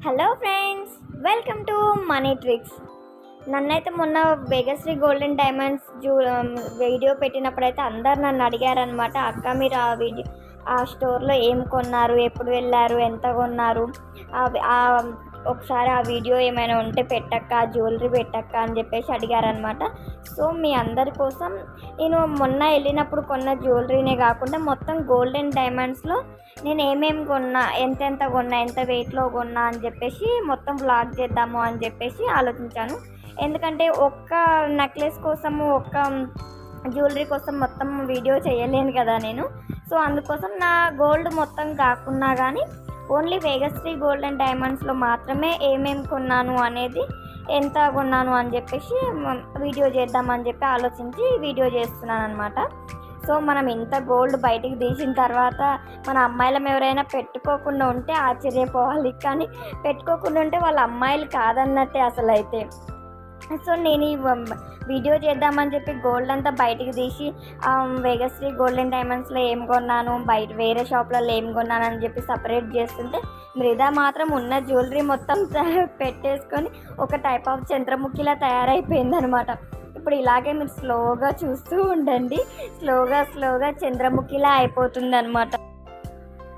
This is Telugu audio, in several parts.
Hello friends welcome to money tricks నన్నైతే మొన్న వేగశ్రీ గోల్డెన్ డైమండ్స్ జూ um, వీడియో పెట్టినప్పుడైతే అందరు నన్ను అడిగారనమాట అక్క మీరు ఆ వీడియో ఆ స్టోర్లో ఏం కొన్నారు? ఎప్పుడు వెళ్ళారు? ఎంత కొన్నారు? ఆ ఒకసారి ఆ వీడియో ఏమైనా ఉంటే పెట్టక్క జ్యువెలరీ పెట్టక్క అని చెప్పేసి అడిగారనమాట సో మీ అందరి కోసం నేను మొన్న వెళ్ళినప్పుడు కొన్న జ్యువెలరీనే కాకుండా మొత్తం గోల్డెన్ డైమండ్స్లో నేను ఏమేమి కొన్నా ఎంతెంత కొన్నా ఎంత వెయిట్లో కొన్నా అని చెప్పేసి మొత్తం వ్లాగ్ చేద్దాము అని చెప్పేసి ఆలోచించాను. ఎందుకంటే ఒక్క నెక్లెస్ కోసము ఒక్క జ్యువెలరీ కోసం మొత్తం వీడియో చేయలేను కదా నేను. సో అందుకోసం నా గోల్డ్ మొత్తం కాకున్నా కానీ ఓన్లీ వేగశ్రీ గోల్డ్ అండ్ డైమండ్స్లో మాత్రమే ఏమేమి కొన్నాను అనేది ఎంత కొన్నాను అని చెప్పేసి వీడియో చేద్దామని చెప్పి ఆలోచించి వీడియో చేస్తున్నాను అనమాట సో మనం ఇంత గోల్డ్ బయటికి తీసిన తర్వాత మన అమ్మాయిలం ఎవరైనా పెట్టుకోకుండా ఉంటే ఆశ్చర్యపోవాలి. కానీ పెట్టుకోకుండా ఉంటే వాళ్ళ అమ్మాయిలు కాదన్నట్టే అసలు అయితే సో నేను ఈ వీడియో చేద్దామని చెప్పి గోల్డ్ అంతా బయటకు తీసి వేగశ్రీ గోల్డ్ అండ్ డైమండ్స్లో ఏం కొన్నాను బయట వేరే షాప్లలో ఏం కొన్నాను అని చెప్పి సపరేట్ చేస్తుంటే మృదా మాత్రం ఉన్న జ్యువెలరీ మొత్తం పెట్టేసుకొని ఒక టైప్ ఆఫ్ చంద్రముఖిలా తయారైపోయింది అనమాట ఇప్పుడు ఇలాగే మీరు స్లోగా చూస్తూ ఉండండి. స్లోగా స్లోగా చంద్రముఖిలా అయిపోతుంది అనమాట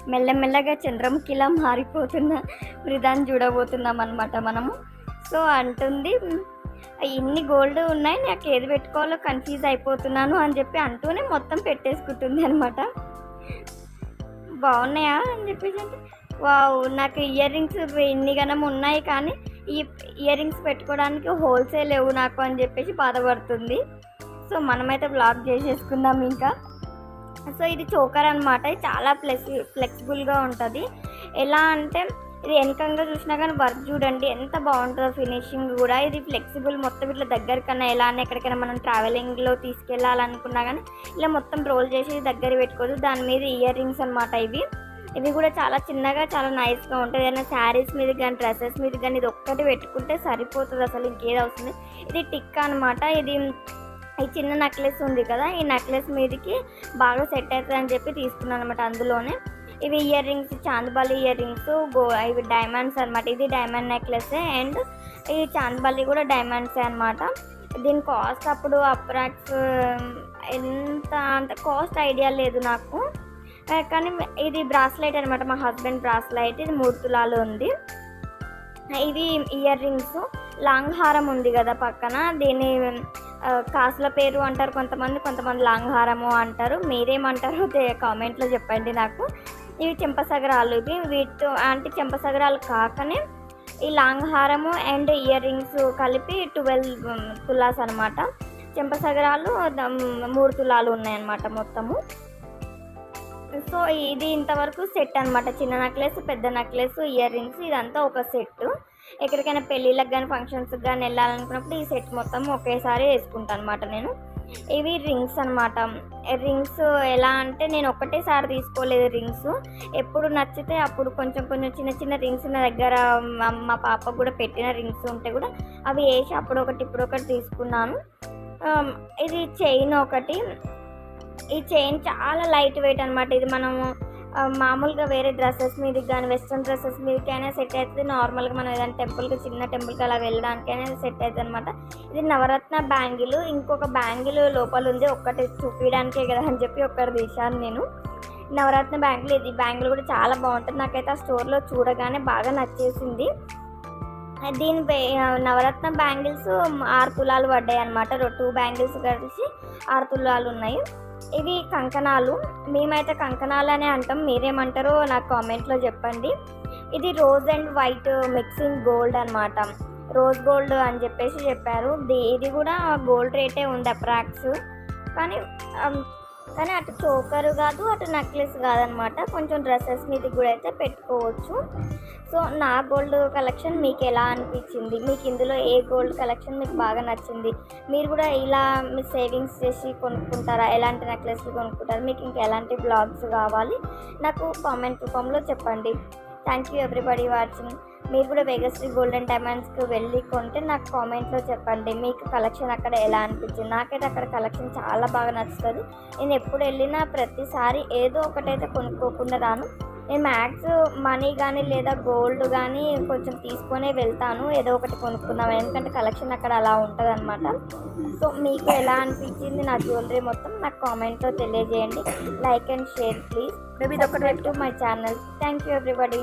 మెల్లమెల్లగా చంద్రముఖిలా మారిపోతున్న మృదాన్ని చూడబోతున్నాం అనమాట మనము. సో అంటుంది ఇన్ని గోల్డ్ ఉన్నాయి నాకు ఏది పెట్టుకోవాలో కన్ఫ్యూజ్ అయిపోతున్నాను అని చెప్పి అంటూనే మొత్తం పెట్టేసుకుంటుంది అనమాట బాగున్నాయా అని చెప్పేసి అంటే వావ్ నాకు ఇయర్ రింగ్స్ ఇన్ని గనం ఉన్నాయి కానీ ఈ ఇయర్ రింగ్స్ పెట్టుకోవడానికి హోల్సేల్ లేవు నాకు అని చెప్పేసి బాధపడుతుంది. సో మనమైతే బ్లాక్ చేసేసుకుందాం ఇంకా. సో ఇది చోకర్ అనమాట చాలా ఫ్లెక్స్ ఫ్లెక్సిబుల్గా ఉంటుంది. ఎలా అంటే ఇది వెనకంగా చూసినా కానీ వర్క్ చూడండి ఎంత బాగుంటుందో ఫినిషింగ్ కూడా. ఇది ఫ్లెక్సిబుల్ మొత్తం ఇట్లా దగ్గరకన్నా ఎలా అని ఎక్కడికైనా మనం ట్రావెలింగ్లో తీసుకెళ్ళాలనుకున్నా కానీ ఇలా మొత్తం రోల్ చేసి దగ్గర పెట్టుకోదు దాని మీద ఇయర్ రింగ్స్ అనమాట ఇవి. ఇవి కూడా చాలా చిన్నగా చాలా నైస్గా ఉంటుంది ఏదైనా శారీస్ మీద కానీ డ్రెస్సెస్ మీద కానీ ఇది ఒక్కటి పెట్టుకుంటే సరిపోతుంది అసలు ఇంకేది అవుతుంది ఇది టిక్ అనమాట ఇది ఈ చిన్న నెక్లెస్ ఉంది కదా ఈ నెక్లెస్ మీదకి బాగా సెట్ అవుతుంది అని చెప్పి తీసుకున్నాను అనమాట అందులోనే. ఇవి earrings chandbali earrings గో ఇవి డైమండ్స్ అనమాట ఇది డైమండ్ నెక్లెస్ అండ్ ఈ చాందబాలి కూడా డైమండ్స్ అనమాట దీని కాస్ట్ అప్పుడు అప్రాక్స్ ఎంత అంత కాస్ట్ ఐడియా లేదు నాకు. కానీ ఇది బ్రాస్లైట్ అనమాట మా హస్బెండ్ బ్రాస్లైట్ ఇది మూడు తులాలు ఉంది. ఇది ఇయర్ రింగ్స్ లాంగ్ హారం ఉంది కదా పక్కన. దీని కాసుల పేరు అంటారు కొంతమంది కొంతమంది లాంగ్ హారము అంటారు. మీరేమంటారో కామెంట్లో చెప్పండి నాకు. ఇవి చెంపసగరాలు. ఇవి వీటితో అంటే చెంపసగరాలు కాకనే ఈ లాంగ్ హారము అండ్ ఇయర్ రింగ్స్ కలిపి ట్వెల్వ్ తులాస్ అనమాట. చెంపసగరాలు మూడు తులాలు ఉన్నాయన్నమాట మొత్తము. సో ఇది ఇంతవరకు సెట్ అనమాట. చిన్న నెక్లెస్ పెద్ద నెక్లెస్ ఇయర్ రింగ్స్ ఇదంతా ఒక సెట్ ఎక్కడికైనా పెళ్ళిళ్ళకి కానీ ఫంక్షన్స్కి కానీ వెళ్ళాలనుకున్నప్పుడు ఈ సెట్ మొత్తం ఒకేసారి వేసుకుంటాను అనమాట నేను. ఇవి రింగ్స్ అనమాట రింగ్స్ ఎలా అంటే నేను ఒకటేసారి తీసుకోలేదు రింగ్స్ ఎప్పుడు నచ్చితే అప్పుడు కొంచెం కొంచెం చిన్న చిన్న రింగ్స్ నా దగ్గర మా పాప పాపకు కూడా పెట్టిన రింగ్స్ ఉంటే కూడా అవి వేసి అప్పుడు ఒకటి ఇప్పుడు ఒకటి తీసుకున్నాను. ఇది చైన్ ఒకటి. ఈ చైన్ చాలా లైట్ వెయిట్ అనమాట ఇది మనము మామూలుగా వేరే డ్రెస్సెస్ మీదకి కానీ వెస్ట్రన్ డ్రెస్సెస్ మీదకైనా సెట్ అవుతుంది నార్మల్గా మనం ఏదైనా టెంపుల్కి చిన్న టెంపుల్కి అలా వెళ్ళడానికైనా సెట్ అవుతుంది అనమాట ఇది నవరత్న బ్యాంగిల్. ఇంకొక బ్యాంగిల్ లోపల ఉంది. ఒక్కటి చూపించడానికే కదా అని చెప్పి ఒక్కటి తీశాను నేను. నవరత్న బ్యాంగిల్ ఇది. బ్యాంగిల్ కూడా చాలా బాగుంటుంది. నాకైతే ఆ స్టోర్లో చూడగానే బాగా నచ్చేసింది. దీని నవరత్న బ్యాంగిల్స్ ఆరు తులాలు పడ్డాయి అనమాట టూ బ్యాంగిల్స్ కలిసి ఆరు తులాలు ఉన్నాయి. ఇవి కంకణాలు. మేమైతే కంకణాలు అనే అంటాం. మీరేమంటారో నాకు కామెంట్లో చెప్పండి. ఇది rose and white mixing gold అనమాట రోజ్ గోల్డ్ అని చెప్పేసి చెప్పారు. ఇది కూడా గోల్డ్ రేటే ఉంది అప్రాక్స్. కానీ కానీ అటు చోకరు కాదు అటు నెక్లెస్ కాదనమాట. కొంచెం డ్రెస్సెస్ మీద కూడా అయితే పెట్టుకోవచ్చు. సో నా గోల్డ్ కలెక్షన్ మీకు ఎలా అనిపించింది? మీకు ఇందులో ఏ గోల్డ్ కలెక్షన్ మీకు బాగా నచ్చింది? మీరు కూడా ఇలా మీ సేవింగ్స్ చేసి కొనుక్కుంటారా? ఎలాంటి నెక్లెస్లు కొనుక్కుంటారు? మీకు ఇంకా ఎలాంటి బ్లాగ్స్ కావాలి? నాకు కామెంట్ రూపంలో చెప్పండి. థ్యాంక్ యూ ఎవ్రీబడి వాచింగ్ మీరు కూడా వేగశ్రీ గోల్డెన్ డైమండ్స్కి వెళ్ళి కొంటే నాకు కామెంట్లో చెప్పండి. మీకు కలెక్షన్ అక్కడ ఎలా అనిపించింది? నాకైతే అక్కడ కలెక్షన్ చాలా బాగా నచ్చుతుంది. నేను ఎప్పుడు వెళ్ళినా ప్రతిసారి ఏదో ఒకటైతే కొనుక్కోకుండా రాను. నేను మ్యాక్స్ మనీ కానీ లేదా గోల్డ్ కానీ కొంచెం తీసుకొనే వెళ్తాను. ఏదో ఒకటి కొనుక్కుందాం. ఎందుకంటే కలెక్షన్ అక్కడ అలా ఉంటుంది అనమాట సో మీకు ఎలా అనిపించింది నా జ్యువెలరీ మొత్తం నాకు కామెంట్లో తెలియజేయండి. Like and share please to my channel thank you everybody